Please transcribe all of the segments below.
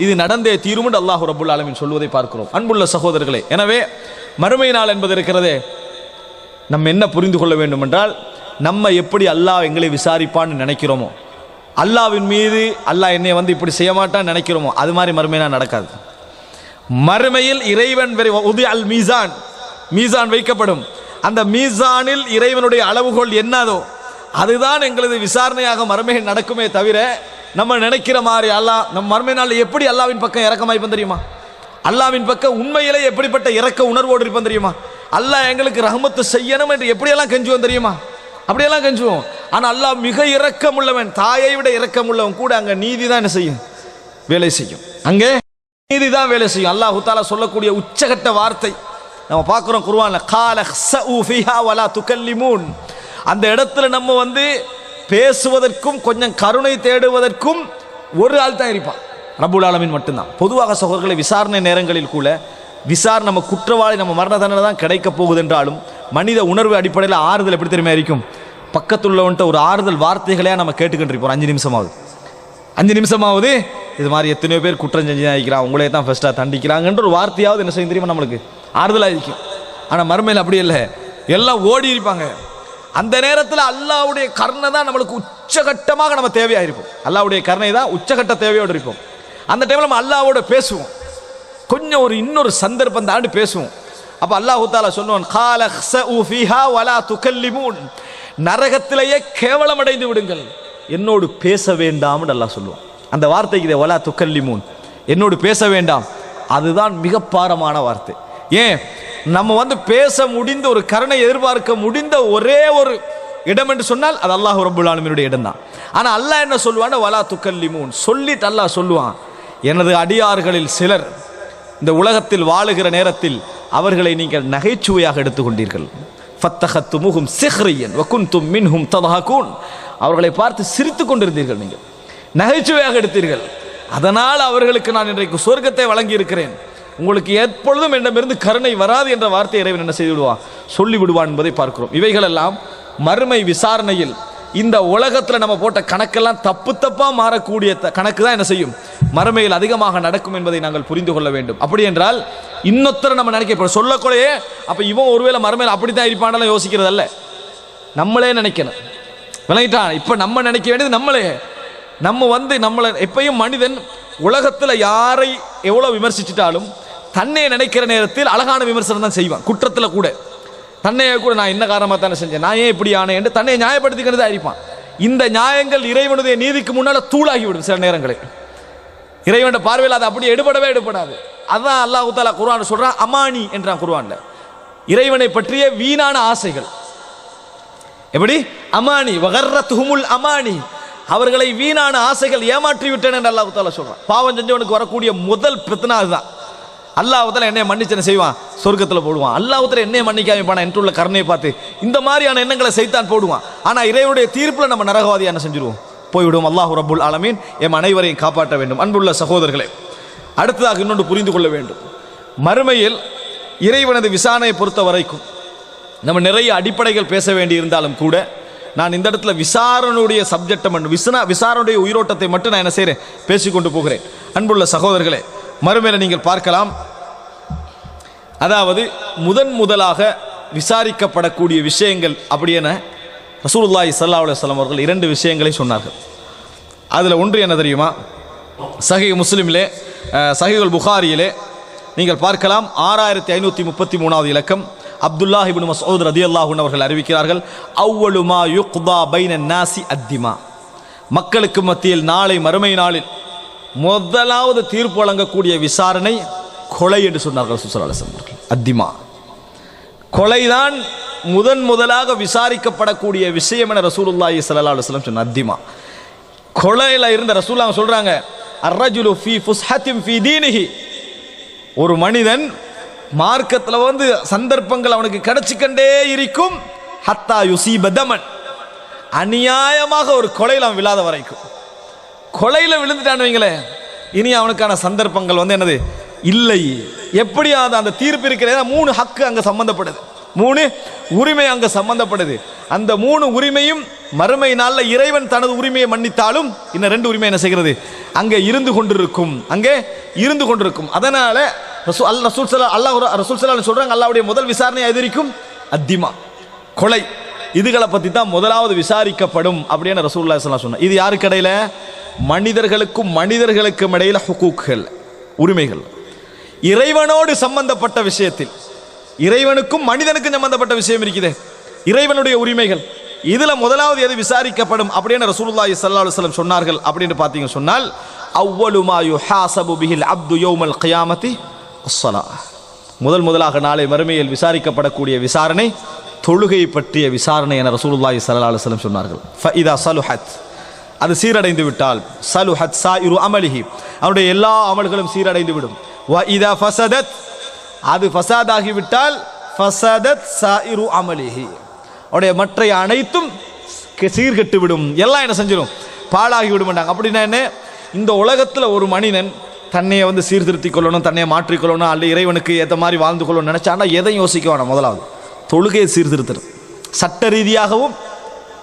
இது நடந்தே தீரும் அல்லாஹு அல்லாஹ் ரபுல் ஆலமின் சொல்வதை பார்க்கிறோம். அன்புள்ள சகோதரர்களே எனவே மறுமை நாள் என்பது இருக்கிறதே நம்ம என்ன புரிந்து கொள்ள வேண்டும் என்றால் நம்ம எப்படி அல்லாஹ் எங்களை விசாரிப்பான்னு நினைக்கிறோமோ அல்லாவின் மீது அல்லாஹ் என்னை வந்து இப்படி செய்ய மாட்டான்னு நினைக்கிறோமோ அது மாதிரி மறுமை நடக்காது. மறுமையில் இறைவன் வெறி- உதி அல் மீசான் மீசான் வைக்கப்படும். அந்த மீசானில் இறைவனுடைய அளவுகோல் என்னதோ அதுதான் எங்களது விசாரணையாக மறுமையில் நடக்குமே தவிர நம்ம நினைக்கிற மாதிரி அல்லாஹ் நம்ம மர்மை நாள் எப்படி அல்லாவின் பக்கம் இறக்கமாய்ப்போம் தெரியுமா? அல்லாவின் பக்கம் உண்மையிலே எப்படிப்பட்ட இறக்க உணர்வோடு இருப்போம் தெரியுமா? அல்லாஹ் எங்களுக்கு ரஹமத்து செய்யணும் என்று எப்படியெல்லாம் கெஞ்சுவோம் தெரியுமா? அப்படியெல்லாம் கெஞ்சுவோம். ஆனால் அல்லாஹ் மிக இறக்கமுள்ளவன் தாயை விட இரக்கமுள்ளவன் கூட அங்கே நீதி தான் என்ன செய்யும்? வேலை செய்யும். அங்கே நீதி தான் வேலை செய்யும். அல்லாஹ் தாலா சொல்லக்கூடிய உச்சகட்ட வார்த்தை. நம்ம பார்க்குறோம் குர்ஆன்ல கால ச ஃபீஹா வலா துகல்லிமூன் அந்த இடத்துல நம்ம வந்து பேசுவதற்கும் கொஞ்சம் கருணை தேடுவதற்கும் ஒரு ஆள் தான் இருப்பான். ரபுல் ஆலமின் மட்டும்தான். பொதுவாக சகோதரர்களை விசாரணை நேரங்களில் கூட விசாரணை நம்ம குற்றவாளி நம்ம மரண தண்டனை தான் கிடைக்க போகுது என்றாலும் மனித உணர்வு அடிப்படையில் ஆறுதல் எப்படி தெரியுமா இருக்கும்? பக்கத்துள்ளவன்ட்ட ஒரு ஆறுதல் வார்த்தைகளையா நம்ம கேட்டுக்கிட்டு இருப்போம். அஞ்சு நிமிஷமாவது. அஞ்சு நிமிஷமாவது. இது மாதிரி எத்தனையோ பேர் குற்றம் செஞ்சு ஆகிக்கிறான் உங்களே தான் ஃபஸ்ட்டாக தண்டிக்கிறாங்கன்ற ஒரு வார்த்தையாவது என்ன செய்யும் தெரியுமா நம்மளுக்கு? ஆறுதலாக இருக்கும். ஆனால் மறுமையில் அப்படி இல்லை. எல்லாம் ஓடி இருப்பாங்க. அந்த நேரத்தில் அல்லாவுடைய கருணை தான் நம்மளுக்கு உச்சகட்டமாக நம்ம தேவையாக இருப்போம் அல்லாவுடைய கருணை தான் உச்சகட்ட தேவையோடு இருப்போம். அந்த டைமில் நம்ம அல்லாவோட பேசுவோம். கொஞ்சம் ஒரு இன்னொரு சந்தர்ப்பம் தாண்டி பேசுவோம். அப்போ அல்லாஹு தாலா சொல்லுவான் கால ஹ்ஸஉ ஃபீஹா வலா துகல்லிமூன் நரகத்திலேயே கேவலமடைந்து விடுங்கள். என்னோடு பேச வேண்டாம்னு அல்லாஹ் சொல்லுவான். அந்த வார்த்தைக்கு இதை வலா துக்கல்லிமூன். என்னோடு பேச வேண்டாம். அதுதான் மிக பாரமான வார்த்தை. ஏன்? நம்ம வந்து பேச முடிந்த ஒரு கருணை எதிர்பார்க்க முடிந்த ஒரே ஒரு இடம் என்று சொன்னால் அது அல்லாஹ் ரபுல் ஆலமினுடைய இடம் தான் ஆனால் அல்லாஹ் என்ன சொல்லுவான் வலா துக்கல்லிமூன். சொல்லிட்டு அல்லாஹ் சொல்லுவான் எனது அடியார்களில் சிலர் இந்த உலகத்தில் வாழுகிற நேரத்தில் அவர்களை நீங்கள் நகைச்சுவையாக எடுத்துக்கொண்டீர்கள். ஃபத்தஹத்து முகும் சிஹ்ரியன் வகுந்தும் மின்ஹும் ததஹகூன். அவர்களை பார்த்து சிரித்துக் கொண்டிருந்தீர்கள் நீங்கள். நகைச்சுவையாக எடுத்தீர்கள். அதனால் அவர்களுக்கு நான் இன்றைக்கு சொர்க்கத்தை வழங்கியிருக்கிறேன். உங்களுக்கு எப்பொழுதும் என்னிடமிருந்து கருணை வராது என்ற வார்த்தை இறைவன் என்ன செய்து விடுவான் சொல்லி விடுவான் என்பதை பார்க்கிறோம். இவைகளெல்லாம் மறுமை விசாரணையில் இந்த உலகத்தில் நம்ம போட்ட கணக்கெல்லாம் தப்பு தப்பாக மாறக்கூடிய த- கணக்கு தான் என்ன செய்யும்? மறுமையில் அதிகமாக நடக்கும் என்பதை நாங்கள் புரிந்து கொள்ள வேண்டும். அப்படி என்றால் இன்னொருத்தரை நம்ம நினைக்க இப்போ சொல்லக்கூடையே அப்போ இவன் ஒருவேளை மறுமையில் அப்படி தான் இருப்பானெல்லாம் யோசிக்கிறதல்ல. நம்மளே நினைக்கணும். விளங்கிட்டான் இப்போ நம்ம நினைக்க வேண்டியது நம்மளே. நம்ம வந்து நம்மளை எப்பயும் மனிதன் உலகத்தில் யாரை எவ்வளோ விமர்சிச்சிட்டாலும் தன்னை நினைக்கிற நேரத்தில் அழகான விமர்சனம் தான் செய்வான் குற்றத்தில் கூட. தன்னையே கூட நான் என்ன காரணமாக தானே செஞ்சேன் நான் ஏன் இப்படி ஆனேன் என்று தன்னை நியாயப்படுத்திக்கிறது அடிப்பான் இருப்பான் இந்த நியாயங்கள் இறைவனுடைய நீதிக்கு முன்னால் தூளாகிவிடும் சில நேரங்களில். இறைவனுடைய பார்வையில் அது அப்படியே எடுபடவே எடுபடாது. அதான் அல்லாஹு தாலா குர்வான் சொல்கிறான் அமானி என்றான் குர்ஆன்ல. இறைவனை பற்றிய வீணான ஆசைகள். எப்படி? அமானி வகர்ரத்துஹுமுல் அமானி. அவர்களை வீணான ஆசைகள் ஏமாற்றி விட்டன என்று அல்லாஹு தாலா சொல்கிறான் பாவம் செஞ்சவனுக்கு வரக்கூடிய முதல் பிரச்சனை அதுதான். அல்லாஹ் என்னை மன்னிச்சனை செய்வான்? சொர்க்கத்தில் போடுவான். அல்லாஹ் என்னை மன்னிக்காம என்று உள்ள கருணையை பார்த்து இந்த மாதிரியான எண்ணங்களை செய்தான் போடுவான். ஆனால் இறைவனுடைய தீர்ப்பில் நம்ம நரகவாதி செஞ்சிருவோம்? போய்விடுவோம். அல்லாஹ் ரபுல் ஆலமீன். எம் அனைவரையும் காப்பாற்ற வேண்டும். அன்புள்ள சகோதரர்களே அடுத்ததாக இன்னொன்று புரிந்து கொள்ள வேண்டும். மறுமையில் இறைவனது விசாரணையை பொறுத்த வரைக்கும் நம்ம நிறைய அடிப்படைகள் பேச வேண்டி இருந்தாலும் கூட நான் இந்த இடத்துல விசாரணையுடைய சப்ஜெக்டை மட்டும் விசனா விசாரணையுடைய உயிரோட்டத்தை மட்டும் நான் என்ன செய்கிறேன் பேசிக்கொண்டு போகிறேன். அன்புள்ள சகோதரர்களே மறுமையில் நீங்கள் பார்க்கலாம். அதாவது முதன் முதலாக விசாரிக்கப்படக்கூடிய விஷயங்கள் அப்படி என ரசூலுல்லாஹி சல்லா அலுவலம் அவர்கள் இரண்டு விஷயங்களை சொன்னார்கள். அதில் ஒன்று என்ன தெரியுமா? சஹி முஸ்லீமிலே சஹிகுல் புகாரியிலே நீங்கள் பார்க்கலாம். ஆறாயிரத்தி ஐநூற்றி முப்பத்தி மூணாவது இலக்கம் அப்துல்லாஹ் இபின் மஸ்ஊத் ரதி அல்லாஹூன் அவர்கள் அறிவிக்கிறார்கள் அவ்வளுமா யுக்தா பைன நாசி அத்திமா. மக்களுக்கு மத்தியில் நாளை மறுமை நாளில் முதலாவது தீர்ப்பு வழங்கக்கூடிய விசாரணை கொலை என்று சொன்னார்கள் சுசலாசன் அத்திமா. கொலைதான் முதன் முதலாக விசாரிக்கப்படக்கூடிய விஷயம் என ரசூலுல்லாஹி சல்லா அலுவலம் சொன்ன அத்திமா. கொலையில் இருந்த ரசூலுல்லாஹ் சொல்றாங்க அர்ரஜுலு ஃபி ஃபுஸ்ஹத்திம் ஃபி தீனிஹி. ஒரு மனிதன் மார்க்கத்தில் வந்து சந்தர்ப்பங்கள் அவனுக்கு கிடைச்சிக்கண்டே இருக்கும். ஹத்தா யுசி பதமன் அநியாயமாக ஒரு கொலையில் அவன் விழாத வரைக்கும். கொலையில் விழுந்துட்டான்னு வைங்களேன். இனி அவனுக்கான சந்தர்ப்பங்கள் வந்து என்னது? இல்லை. எப்படியாவது அந்த தீர்ப்பு இருக்கிறதா. மூணு ஹக்கு அங்கே சம்மந்தப்படுது மூணு உரிமை அங்கே சம்மந்தப்படுது அந்த மூணு உரிமையும் மறுமை நாளில் இறைவன் தனது உரிமையை மன்னித்தாலும் இன்னும் ரெண்டு உரிமை என்ன செய்கிறது? அங்கே இருந்து கொண்டிருக்கும். அங்கே இருந்து கொண்டிருக்கும். அதனால் ரசூ அல் ரசூல் சலா அல்லாஹ் ரசூல் சலான்னு சொல்கிறாங்க அல்லாவுடைய முதல் விசாரணை எதிரிக்கும் அத்திமா. கொலை. இதுகளை பற்றி தான் முதலாவது விசாரிக்கப்படும் அப்படின்னு ரசூல்லா ஸல்லல்லாஹு இது யாருக்கு இடையில? மனிதர்களுக்கும் மனிதர்களுக்கும் இடையில ஹுக்கூக்கள் உரிமைகள். இறைவனோடு சம்பந்தப்பட்ட விஷயத்தில் இறைவனுக்கும் மனிதனுக்கும் சம்பந்தப்பட்ட விஷயம் இருக்குது. இறைவனுடைய உரிமைகள். இதுல முதலாவது எது விசாரிக்கப்படும் அப்படின்னு ரசூலுல்லாஹி ஸல்லல்லாஹு அலைஹி வஸல்லம் சொன்னார்கள் அப்படின்னு பார்த்தீங்க சொன்னால் அவ்வலுமா மா யுஹாசபு பிஹில் அப்து யௌமல் கியாமத்தி அஸ்ஸலா முதல் முதலாக நாளை மறுமையில் விசாரிக்கப்படக்கூடிய விசாரணை தொழுகை பற்றிய விசாரணை என ரசூலுல்லாஹி ஸல்லல்லாஹு அலைஹி வஸல்லம் சொன்னார்கள். ஃபஇதா சலுஹத். அது சீரடைந்து விட்டால். சலு ஹத் சா இரு அமலிஹி. அவனுடைய எல்லா அமல்களும் சீரடைந்து விடும். வ இதா ஃபசதத். அது ஃபசாதாகி விட்டால் ஃபசதத் இரு அமலிஹி. அவனுடைய மற்ற அனைத்தும் சீர்கெட்டு விடும். எல்லாம் என்ன செஞ்சிடும் பாழாகி விட மாட்டாங்க அப்படின்னா என்ன? இந்த உலகத்தில் ஒரு மனிதன் தன்னையை வந்து சீர்திருத்திக் கொள்ளணும் தன்னையை மாற்றிக்கொள்ளணும் அல்ல இறைவனுக்கு ஏற்ற மாதிரி வாழ்ந்து கொள்ளணும்னு நினச்சானா. எதையும் யோசிக்க வேணாம் முதலாவது. தொழுகையை சீர்திருத்தணும். சட்ட ரீதியாகவும்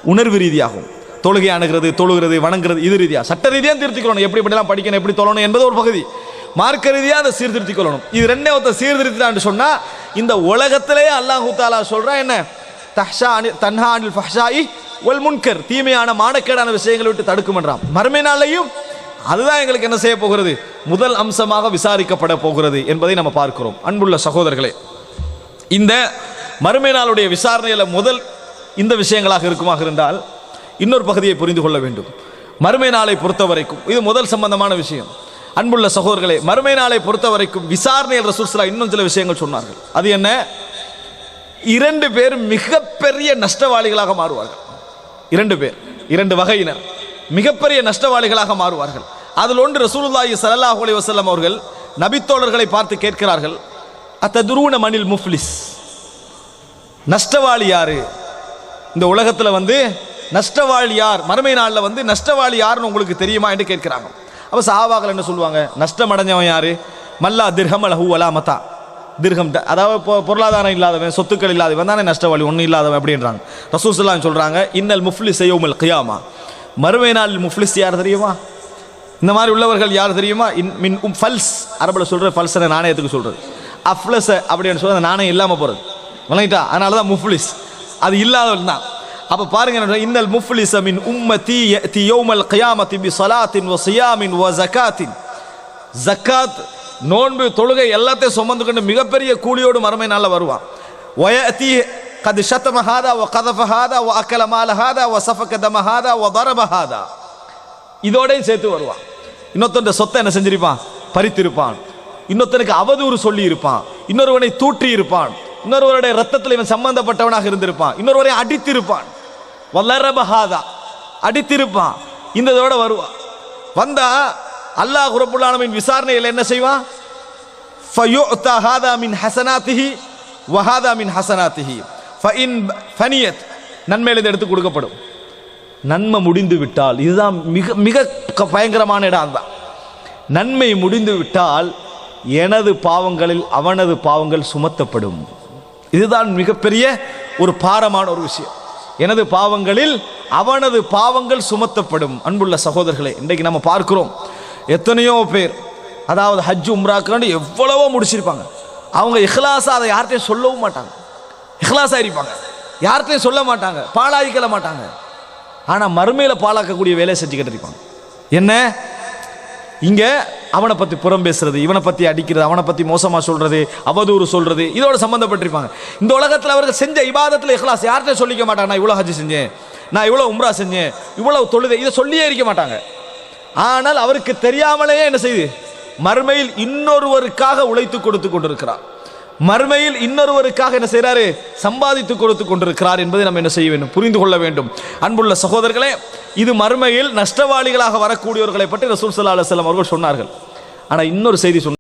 உணர்வு ரீதியாகவும். தொழுகை அணுகிறது தொழுகிறது வணங்குறது இது ரீதியாக சட்ட ரீதியாக திருத்திக்கொள்ளணும் எப்படி இப்படிலாம் படிக்கணும் எப்படி தொழணும் என்பது ஒரு பகுதி. மார்க்க ரீதியாக அதை சீர்திருத்திக் கொள்ளணும் இது ரெண்டே ஒருத்த சீர்திருத்தான்னு சொன்னால் இந்த உலகத்திலேயே அல்லாஹூ தாலா சொல்கிறான் என்ன? தஹ்ஷா அனி தன்ஹா அனில் ஃபஹ்ஷாயி ஒல் முன்கர். தீமையான மானக்கேடான விஷயங்களை விட்டு தடுக்குமென்றான். மறுமை நாளையும் அதுதான் எங்களுக்கு என்ன செய்ய போகிறது? முதல் அம்சமாக விசாரிக்கப்பட போகிறது என்பதை நம்ம பார்க்கிறோம். அன்புள்ள சகோதரர்களே இந்த மறுமை நாளுடைய விசாரணையில் முதல் இந்த விஷயங்களாக இருக்குமாக இருந்தால் இன்னொரு பகுதியை புரிந்து கொள்ள வேண்டும். மறுமை நாளை பொறுத்த வரைக்கும் இது முதல் சம்பந்தமான விஷயம். அன்புள்ள சகோதரர்களே மறுமை நாளை பொறுத்த வரைக்கும் விசாரணையில் ரசூல்ஸ்லா இன்னும் சில விஷயங்கள் சொன்னார்கள். அது என்ன? இரண்டு பேர் மிகப்பெரிய நஷ்டவாளிகளாக மாறுவார்கள். இரண்டு பேர் இரண்டு வகையினர் மிகப்பெரிய நஷ்டவாளிகளாக மாறுவார்கள். அதில் ஒன்று ரசூலுல்லாஹி சல்லாஹ் அலி வசல்லம் அவர்கள் நபித்தோழர்களை பார்த்து கேட்கிறார்கள் அத்ததுருவன மணில் முஃப்லிஸ்? நஷ்டவாளி யாரு? இந்த உலகத்தில் வந்து நஷ்டவாளி யார்? மறுமை நாளில் வந்து நஷ்டவாளி யாருன்னு உங்களுக்கு தெரியுமா என்று கேட்கிறாங்க. அப்போ சஹாபாக்கள் என்ன சொல்லுவாங்க? நஷ்டம் அடைஞ்சவன் யார்? மல்லா திர்ஹம் அலஹு அலா மதா திர்ஹம் அதாவது பொருளாதாரம் இல்லாதவன் சொத்துக்கள் இல்லாதவன் தானே நஷ்டவாளி ஒன்றும் இல்லாதவன் அப்படின்றாங்க. ரசூசல்லாம் சொல்கிறாங்க இன்னல் முஃப்லிஸ் செய்யோமல் கியாமா. மறுமை நாளில் முஃப்லிஸ் யார் தெரியுமா? இந்த மாதிரி உள்ளவர்கள் யார் தெரியுமா? இன் மின் உம் ஃபல்ஸ். அரபில் சொல்கிற ஃபல்ஸனை நாணயத்துக்கு சொல்கிறது அஃப்லஸ் அப்படின்னு சொல்ற அந்த நாணயம் இல்லாமல் போகிறது விளங்கிட்டா? அதனால தான் முஃப்லிஸ். அது இல்லாதவன் தான். அப்போ பாருங்க என்ன இன்னல் முஃப்லிசமின் உம்மதி யஅதி யௌமல் கியாமத்தி பி சலாத்தின் வ சியாமின் வ ஜக்காத்தின். ஜக்காத் நோன்பு தொழுகை எல்லாத்தையும் சுமந்து கொண்டு மிகப்பெரிய கூலியோடு மறுமை நாளில் வருவான். வயத்தி கது ஷத்தம ஹாதா ஒ கதஃப ஹாதா வ அக்கல மால ஹாதா வ சஃபக தம ஹாதா வ தரப ஹாதா. இதோடையும் சேர்த்து வருவான். இன்னொருத்தன் சொத்தை என்ன செஞ்சிருப்பான்? பறித்திருப்பான். இன்னொருத்தனுக்கு அவதூறு சொல்லி இருப்பான் இன்னொருவனை தூற்றி இருப்பான் இன்னொருவருடைய ரத்தத்தில் இவன் சம்பந்தப்பட்டவனாக இருந்திருப்பான். இன்னொருவரை அடித்திருப்பான். வல்லரபஹாதா அடித்திருப்பான். இந்த இதோட வருவான் வந்தா அல்லாஹ் குரப்புல்லானவின் விசாரணையில் என்ன செய்வான் ஃபயுஅத்தா ஹாதா மின் ஹசனாத்திஹி வஹாதா மின் ஹசனாத்திஹி. ஃபஇன் ஃபனியத். நன்மையிலிருந்து எடுத்து கொடுக்கப்படும். நன்மை முடிந்து விட்டால் இதுதான் மிக மிக பயங்கரமான இடம் தான். நன்மை முடிந்து விட்டால் எனது பாவங்களில் அவனது பாவங்கள் சுமத்தப்படும். இதுதான் மிகப்பெரிய ஒரு பாரமான ஒரு விஷயம். எனது பாவங்களில் அவனது பாவங்கள் சுமத்தப்படும். அன்புள்ள சகோதரர்களே இன்றைக்கு நம்ம பார்க்கிறோம். எத்தனையோ பேர் அதாவது ஹஜ் உம்ராக்காண்டு எவ்வளவோ முடிச்சிருப்பாங்க. அவங்க இஹ்லாஸா அதை யார்கிட்டையும் சொல்லவும் மாட்டாங்க. இஹ்லாஸா இருப்பாங்க. யார்கிட்டையும் சொல்ல மாட்டாங்க. பாலாய்க்கல மாட்டாங்க. ஆனால் மறுமையில் பாழாக்கக்கூடிய வேலையை செஞ்சுக்கிட்டு இருப்பாங்க. என்ன? இங்கே அவனை பற்றி புறம் பேசுறது இவனை பற்றி அடிக்கிறது அவனை பற்றி மோசமாக சொல்றது அவதூறு சொல்றது இதோட சம்மந்தப்பட்டிருப்பாங்க இந்த உலகத்தில் அவர்கள் செஞ்ச இபாதத்தில் இஹ்லாஸ் யார்கிட்ட சொல்லிக்க மாட்டாங்க நான் இவ்வளோ ஹஜ் செஞ்சேன் நான் இவ்வளோ உம்ரா செஞ்சேன் இவ்வளோ தொழுது இதை சொல்லியே இருக்க மாட்டாங்க. ஆனால் அவருக்கு தெரியாமலேயே என்ன செய்யுது மறுமையில் இன்னொருவருக்காக உழைத்து கொடுத்து கொண்டிருக்கிறார். மறுமையில் இன்னொருவருக்காக என்ன செய்கிறாரு சம்பாதித்து கொடுத்து கொண்டிருக்கிறார் என்பதை நம்ம என்ன செய்ய வேண்டும்? புரிந்து கொள்ள வேண்டும். அன்புள்ள சகோதரர்களே இது மறுமையில் நஷ்டவாளிகளாக வரக்கூடியவர்களை பற்றி ரசூல் சல்லா அலுவலம் அவர்கள் சொன்னார்கள். ஆனால் இன்னொரு செய்தி சொன்னார்.